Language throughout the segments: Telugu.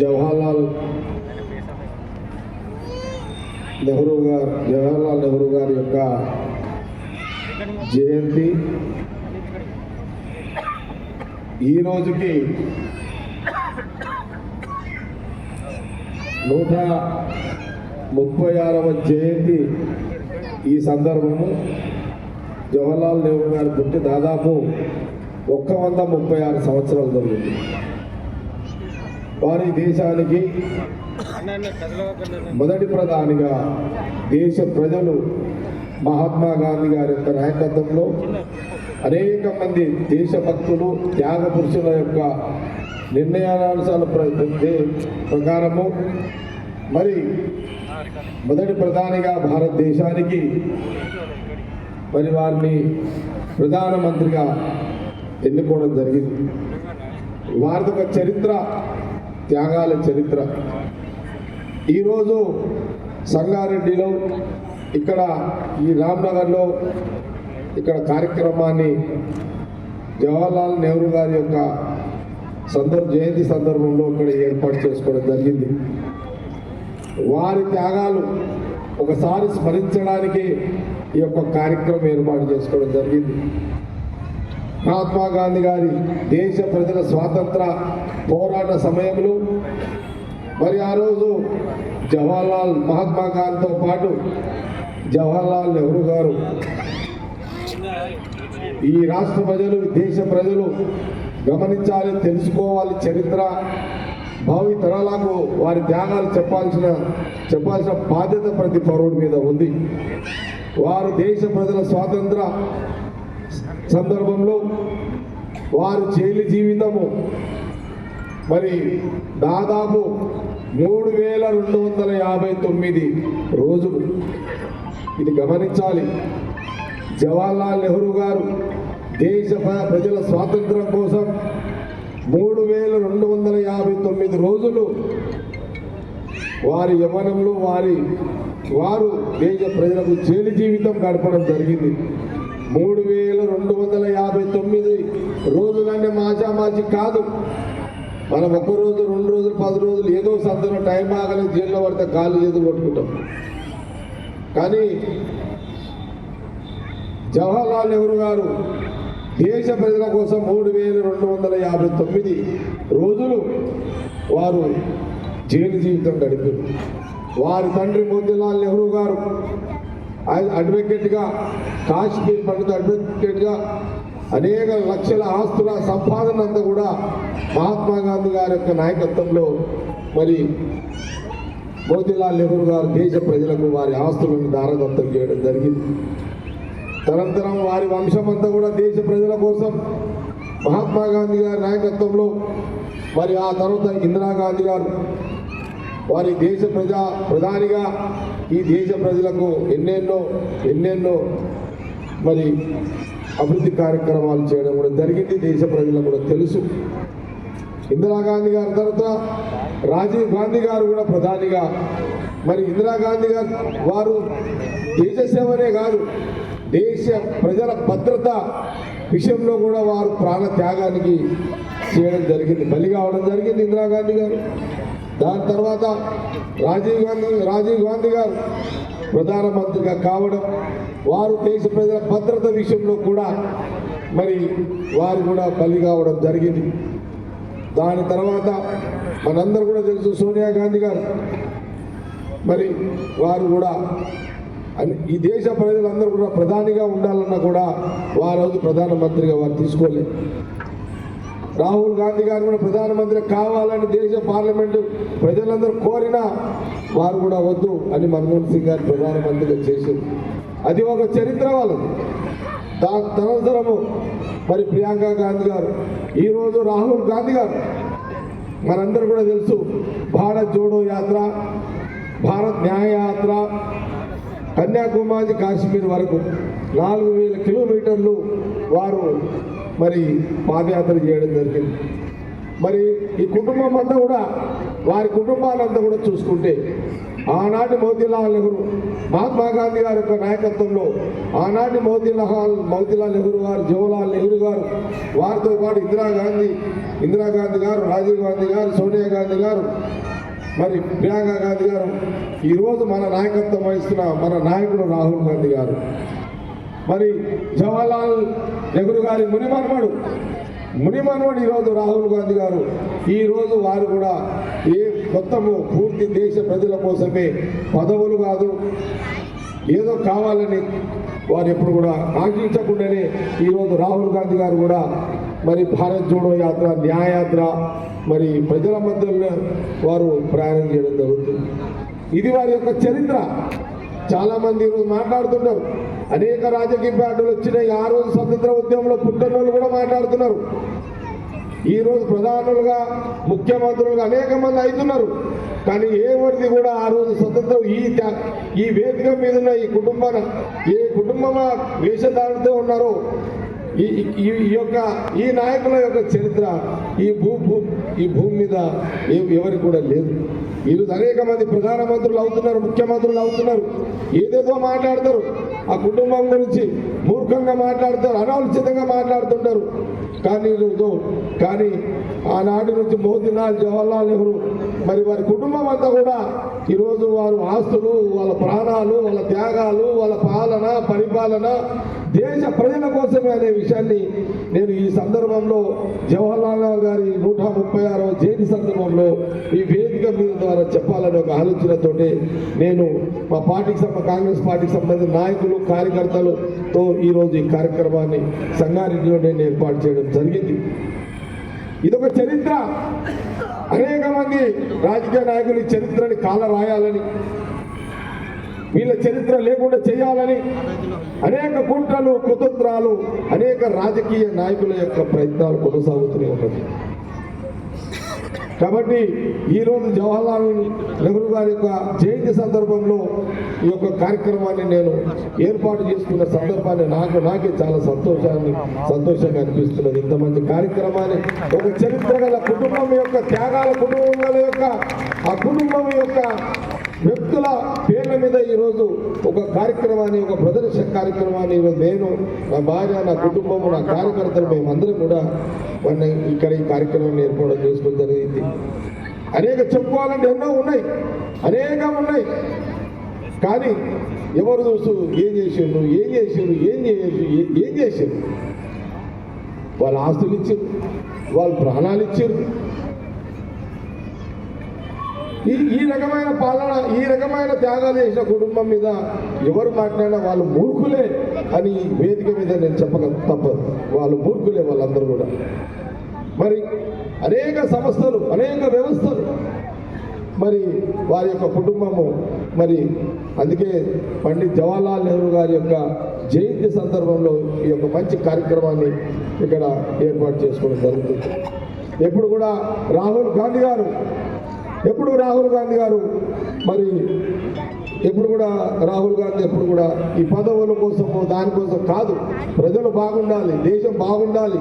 జవహర్లాల్ నెహ్రూ గారు జవహర్లాల్ నెహ్రూ గారి యొక్క జయంతి. ఈ రోజుకి నూట ముప్పై ఆరవ జయంతి ఈ సందర్భము. జవహర్లాల్ నెహ్రూ గారి పుట్టి దాదాపు ఒక్క వంద ముప్పై ఆరు సంవత్సరాలు జరిగింది. వారి దేశానికి మొదటి ప్రధానిగా దేశ ప్రజలు మహాత్మా గాంధీ గారి యొక్క నాయకత్వంలో అనేక మంది దేశభక్తులు త్యాగ పురుషుల యొక్క నిర్ణయాల ప్రకారము మరి మొదటి ప్రధానిగా భారతదేశానికి మరి వారిని ప్రధానమంత్రిగా ఎన్నుకోవడం జరిగింది. వారి చరిత్ర త్యాగాల చరిత్ర. ఈరోజు సంగారెడ్డిలో ఇక్కడ ఈ రామ్నగర్లో ఇక్కడ కార్యక్రమాన్ని జవహర్లాల్ నెహ్రూ గారి యొక్క సందర్భ జయంతి సందర్భంలో ఇక్కడ ఏర్పాటు చేసుకోవడం జరిగింది. వారి త్యాగాలు ఒకసారి స్మరించడానికి ఈ యొక్క కార్యక్రమం ఏర్పాటు చేసుకోవడం జరిగింది. మహాత్మా గాంధీ గారి దేశ ప్రజల స్వాతంత్ర పోరాట సమయంలో మరి ఆ రోజు జవహర్లాల్ మహాత్మా గాంధీతో పాటు జవహర్లాల్ నెహ్రూ గారు ఈ రాష్ట్ర ప్రజలు దేశ ప్రజలు గమనించాలి తెలుసుకోవాలి చరిత్ర భావి తరాలకు వారి త్యాగాలు చెప్పాల్సిన చెప్పాల్సిన బాధ్యత ప్రతి పౌరుడి మీద ఉంది. వారు దేశ ప్రజల స్వాతంత్ర సందర్భంలో వారు జైలు జీవితము మరి దాదాపు మూడు వేల రెండు వందల యాభై తొమ్మిది రోజులు. ఇది గమనించాలి. జవహర్లాల్ నెహ్రూ గారు దేశ ప్ర- ప్రజల స్వాతంత్రం కోసం మూడు వేల రెండు వందల యాభై తొమ్మిది రోజులు వారి యవ్వనంలో వారి వారు దేశ ప్రజలకు జైలు జీవితం గడపడం జరిగింది. మూడు వేల రెండు వందల యాభై తొమ్మిది రోజులన్నీ మాజామాజీ కాదు. మనం ఒక్క రోజు రెండు రోజులు పది రోజులు ఏదో సందర్భం టైం ఆగలేదు జైల్లో పడితే కాళ్ళు చేతులు కొట్టుకుంటాం. కానీ జవహర్లాల్ నెహ్రూ గారు దేశ ప్రజల కోసం మూడు వేల రెండు వందల యాభై తొమ్మిది రోజులు వారు జైలు జీవితం గడిపారు. వారి తండ్రి మోతీలాల్ నెహ్రూ గారు అడ్వకేట్గా కాశ్మీర్ పండిత అడ్వకేట్గా అనేక లక్షల ఆస్తుల సంపాదన అంతా కూడా మహాత్మా గాంధీ గారి యొక్క నాయకత్వంలో మరి మోతీలాల్ నెహ్రూ గారు దేశ ప్రజలకు వారి ఆస్తులను దారదత్తం చేయడం జరిగింది. తనంతరం వారి వంశం అంతా కూడా దేశ ప్రజల కోసం మహాత్మా గాంధీ గారి నాయకత్వంలో మరి ఆ తర్వాత ఇందిరాగాంధీ గారు వారి దేశ ప్రజా ప్రధానిగా ఈ దేశ ప్రజలకు ఎన్నెన్నో ఎన్నెన్నో మరి అభివృద్ధి కార్యక్రమాలు చేయడం కూడా జరిగింది. దేశ ప్రజలకు కూడా తెలుసు. ఇందిరాగాంధీ గారి తర్వాత రాజీవ్ గాంధీ గారు కూడా ప్రధానిగా. మరి ఇందిరాగాంధీ గారు వారు దేశ సేవనే కాదు దేశ ప్రజల భద్రత విషయంలో కూడా వారు ప్రాణ త్యాగానికి చేయడం జరిగింది. బలి కావడం జరిగింది ఇందిరాగాంధీ గారు. దాని తర్వాత రాజీవ్ గాంధీ రాజీవ్ గాంధీ గారు ప్రధానమంత్రిగా కావడం వారు దేశ ప్రజల భద్రత విషయంలో కూడా మరి వారు కూడా బలి కావడం జరిగింది. దాని తర్వాత మనందరూ కూడా తెలుసు సోనియా గాంధీ గారు. మరి వారు కూడా ఈ దేశ ప్రజలందరూ కూడా ప్రధానిగా ఉండాలన్నా కూడా వారు ప్రధానమంత్రిగా వారు తీసుకోలేదు. రాహుల్ గాంధీ గారు కూడా ప్రధానమంత్రి కావాలని దేశ పార్లమెంటు ప్రజలందరూ కోరినా వారు కూడా వద్దు అని మన్మోహన్ సింగ్ గారు ప్రధానమంత్రిగా చేశారు. అది ఒక చరిత్ర వాళ్ళది. దాని తనంతరము మరి ప్రియాంక గాంధీ గారు. ఈరోజు రాహుల్ గాంధీ గారు. మనందరూ కూడా తెలుసు భారత్ జోడో యాత్ర భారత్ న్యాయ యాత్ర కన్యాకుమారి కాశ్మీర్ వరకు నాలుగు వేల కిలోమీటర్లు వారు మరి పాదయాత్ర చేయడం జరిగింది. మరి ఈ కుటుంబం అంతా కూడా వారి కుటుంబాలంతా కూడా చూసుకుంటే ఆనాటి మోతీలాల్ నెహ్రూ మహాత్మా గాంధీ గారి యొక్క నాయకత్వంలో ఆనాటి మోతీలాల్ మోతీలాల్ నెహ్రూ గారు జవహర్లాల్ నెహ్రూ గారు వారితో పాటు ఇందిరాగాంధీ ఇందిరాగాంధీ గారు రాజీవ్ గాంధీ గారు సోనియా గాంధీ గారు మరి ప్రియాంక గాంధీ గారు ఈరోజు మన నాయకత్వం వహిస్తున్న మన నాయకుడు రాహుల్ గాంధీ గారు. మరి జవహర్లాల్ నెహ్రూ గారి మునిమన్మడు మునిమన్మడు ఈరోజు రాహుల్ గాంధీ గారు. ఈరోజు వారు కూడా ఏ మొత్తము పూర్తి దేశ ప్రజల కోసమే పదవులు కాదు. ఏదో కావాలని వారు ఎప్పుడు కూడా ఆశించకుండానే ఈరోజు రాహుల్ గాంధీ గారు కూడా మరి భారత్ జోడో యాత్ర న్యాయయాత్ర మరి ప్రజల మధ్యలో వారు ప్రయాణం చేయడం జరుగుతుంది. ఇది వారి యొక్క చరిత్ర. చాలామంది ఈరోజు మాట్లాడుతున్నారు అనేక రాజకీయ పార్టీలు వచ్చినాయి. ఆ రోజు స్వతంత్ర ఉద్యమంలో పుట్టిన వాళ్ళు కూడా మాట్లాడుతున్నారు. ఈరోజు ప్రధానులుగా ముఖ్యమంత్రులుగా అనేక మంది అవుతున్నారు కానీ ఎవరిది కూడా ఆ రోజు స్వతంత్రం ఈ త్యా- ఈ వేదిక మీద ఉన్న ఈ కుటుంబాన ఏ కుటుంబం వేషధారణతో ఉన్నారో ఈ ఈ ఈ యొక్క ఈ నాయకుల యొక్క చరిత్ర ఈ భూ భూ ఈ భూమి మీద ఎవరికి కూడా లేదు ఈరోజు అనేక మంది ప్రధానమంత్రులు అవుతున్నారు ముఖ్యమంత్రులు అవుతున్నారు. ఏదేదో మాట్లాడతారు. ఆ కుటుంబం గురించి మూర్ఖంగా మాట్లాడతారు అనాలోచితంగా మాట్లాడుతుంటారు. కానీ కానీ ఆనాటి నుంచి మోతీలాల్ జవహర్లాల్ నెహ్రూ మరి వారి కుటుంబం అంతా కూడా ఈరోజు వారు ఆస్తులు వాళ్ళ ప్రాణాలు వాళ్ళ త్యాగాలు వాళ్ళ పాలన పరిపాలన దేశ ప్రజల కోసమే అనే విషయాన్ని నేను ఈ సందర్భంలో జవహర్లాల్ నెహ్రూ గారి నూట ముప్పై ఆరవ జయంతి సందర్భంలో ఈ వేదిక మీద ద్వారా చెప్పాలని ఒక ఆలోచనతోటి నేను మా పార్టీకి కాంగ్రెస్ పార్టీకి సంబంధించిన నాయకులు కార్యకర్తలతో ఈరోజు ఈ కార్యక్రమాన్ని సంగారెడ్డిలో నేను ఏర్పాటు చేయడం జరిగింది. ఇదొక చరిత్ర. అనేక మంది రాజకీయ నాయకులు ఈ చరిత్రని కాల రాయాలని వీళ్ళ చరిత్ర లేకుండా చేయాలని అనేక కుట్రలు కుతంత్రాలు అనేక రాజకీయ నాయకుల యొక్క ప్రయత్నాలు కొనసాగుతూనే ఉన్నది. కాబట్టి ఈరోజు జవహర్లాల్ నెహ్రూ గారి యొక్క జయంతి సందర్భంలో ఈ యొక్క కార్యక్రమాన్ని నేను ఏర్పాటు చేసుకున్న సందర్భాన్ని నాకు నాకే చాలా సంతోషాన్ని సంతోషంగా అనిపిస్తున్నది. ఇంత మంచి కార్యక్రమాన్ని ఒక చరిత్ర గల కుటుంబం యొక్క త్యాగాల కుటుంబం యొక్క ఆ కుటుంబం యొక్క వ్యక్తుల పేర్ల మీద ఈరోజు ఒక కార్యక్రమాన్ని ఒక ప్రదర్శన కార్యక్రమాన్ని ఈరోజు నేను నా భార్య నా కుటుంబం నా కార్యకర్తలు మేమందరం కూడా మన ఇక్కడ ఈ కార్యక్రమాన్ని ఏర్పాటు చేసుకోవడం జరిగింది అనేక చెప్పుకోవాలంటే ఎన్నో ఉన్నాయి. అనేక ఉన్నాయి. కానీ ఎవరు చూసు ఏం చేసిండ్రు ఏం చేసిండ్రు ఏం చేసి ఏం చేసిండ్రు? వాళ్ళ ఆస్తులు ఇచ్చారు వాళ్ళు ప్రాణాలు ఇచ్చారు ఈ ఈ రకమైన పాలన ఈ రకమైన త్యాగాలు చేసిన కుటుంబం మీద ఎవరు మాట్లాడినా వాళ్ళు మూర్ఖులే అని వేదిక మీద నేను చెప్పక తప్పదు. వాళ్ళు మూర్ఖులే వాళ్ళందరూ కూడా. మరి అనేక సంస్థలు అనేక వ్యవస్థలు మరి వారి యొక్క కుటుంబము మరి అందుకే పండిత్ జవహర్లాల్ నెహ్రూ గారి యొక్క జయంతి సందర్భంలో ఈ యొక్క మంచి కార్యక్రమాన్ని ఇక్కడ ఏర్పాటు చేసుకోవడం జరుగుతుంది. ఎప్పుడు కూడా రాహుల్ గాంధీ గారు ఎప్పుడు రాహుల్ గాంధీ గారు మరి ఎప్పుడు కూడా రాహుల్ గాంధీ ఎప్పుడు కూడా ఈ పదవుల కోసము దానికోసం కాదు. ప్రజలు బాగుండాలి దేశం బాగుండాలి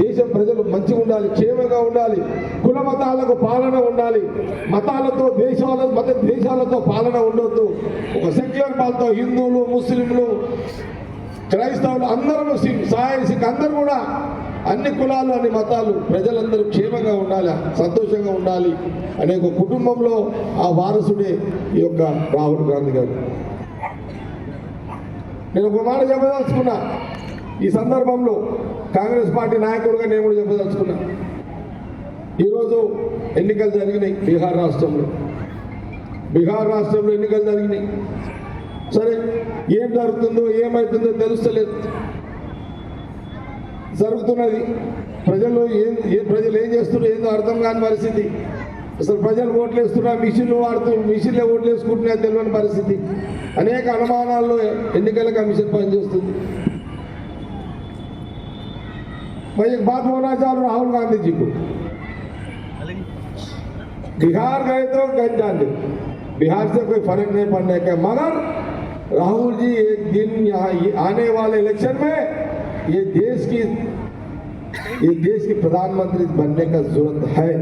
దేశం ప్రజలు మంచిగా ఉండాలి క్షేమంగా ఉండాలి కుల మతాలకు పాలన ఉండాలి. మతాలతో దేశాల మత దేశాలతో పాలన ఉండొద్దు. ఒక సెక్యులర్ పాలతో హిందువులు ముస్లింలు క్రైస్తవులు అందరూ సిక్ సిక్ అందరూ కూడా అన్ని కులాలు అన్ని మతాలు ప్రజలందరూ క్షేమంగా ఉండాలి సంతోషంగా ఉండాలి అనే ఒక కుటుంబంలో ఆ వారసుడే ఈ యొక్క రాహుల్ గాంధీ గారు. నేను ఒక మాట చెప్పదలుచుకున్నా. ఈ సందర్భంలో కాంగ్రెస్ పార్టీ నాయకుడుగా నేను కూడా చెప్పదలుచుకున్నా. ఈరోజు ఎన్నికలు జరిగినాయి బీహార్ రాష్ట్రంలో. బీహార్ రాష్ట్రంలో ఎన్నికలు జరిగినాయి. సరే ఏం జరుగుతుందో ఏమవుతుందో తెలుస్తలేదు. జరుగుతున్నది ప్రజలు ఏం ఏ ప్రజలు ఏం చేస్తున్నారో ఏందో అర్థం కాని పరిస్థితి అసలు ప్రజలు ఓట్లు వేస్తున్నారు మిషన్లు వాడుతూ మిషన్లే ఓట్లు వేసుకుంటున్నా తెలియని పరిస్థితి అనేక అనుమానాల్లో ఎన్నికల కమిషన్ పనిచేస్తుంది भाई एक बात बोलना चाह रहा हूं राहुल गांधी जी को बिहार गए तो गए जाने बिहार से कोई फर्क नहीं पड़ने का मगर राहुल जी एक दिन यहाँ ये आने वाले इलेक्शन में ये देश की, ये देश की प्रधानमंत्री बनने का ज़रूरत है।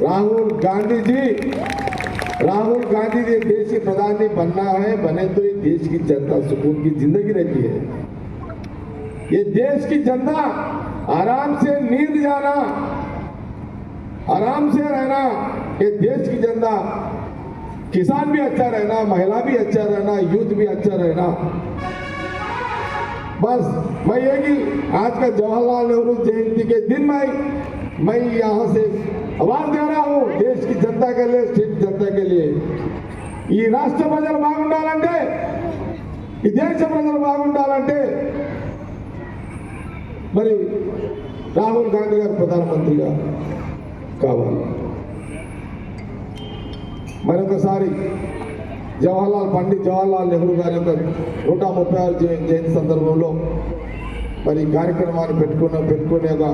राहुल गांधी जी, राहुल गांधी ने देश के प्रधानी बनना है, बने तो ये देश की जनता सुकून की ज़िंदगी रहती है। ये देश की जनता, आराम से नींद जाना, आराम से रहना, ये देश की जनता, किसान भी अच्छा रहना, महिला भी अच्छा रहना यूथ भी अच्छा रहना। बस मैं ये कि आज का जवाहरलाल नेहरू जयंती के दिन में मैं यहाँ से आवाज दे रहा हूँ देश की जनता के लिए स्टेट जनता के लिए ఈ రాష్ట్ర ప్రజలు బాగుండాలంటే ఈ దేశ ప్రజలు బాగుండాలంటే మరి రాహుల్ గాంధీ గారు ప్రధానమంత్రిగా కావాలి మరొకసారి జవహర్లాల్ పండిత్ జవహర్లాల్ నెహ్రూ గారి యొక్క నూట ముప్పై ఆరు జయంతి సందర్భంలో మరి ఈ కార్యక్రమాన్ని పెట్టుకున్న పెట్టుకునేగా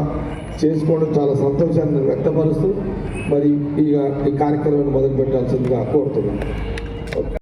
చేసుకోవడం చాలా సంతోషాన్ని వ్యక్తపరుస్తూ మరి ఈ కార్యక్రమాన్ని మొదలు పెట్టాల్సిందిగా కోరుతున్నాను.